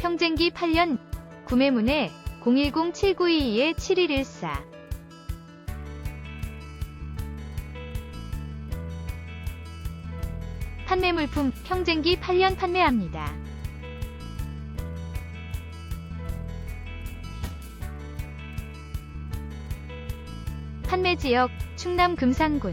평쟁기 8년 구매문의 010-7922-7114 판매 물품 평쟁기 8년 판매합니다. 판매 지역 충남 금산군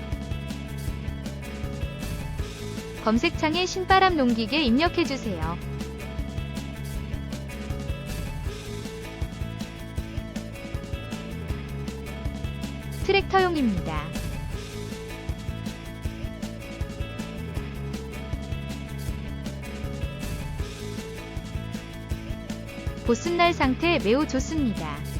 검색창에 신바람 농기계 입력해주세요. 트랙터용입니다. 보순날 상태 매우 좋습니다.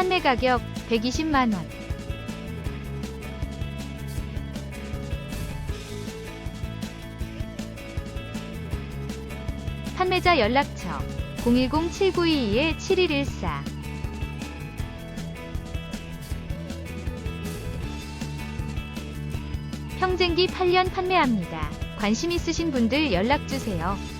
판매 가격 120만원. 판매자 연락처 010-7922-7114 평쟁기 8년 판매합니다. 관심 있으신 분들 연락주세요.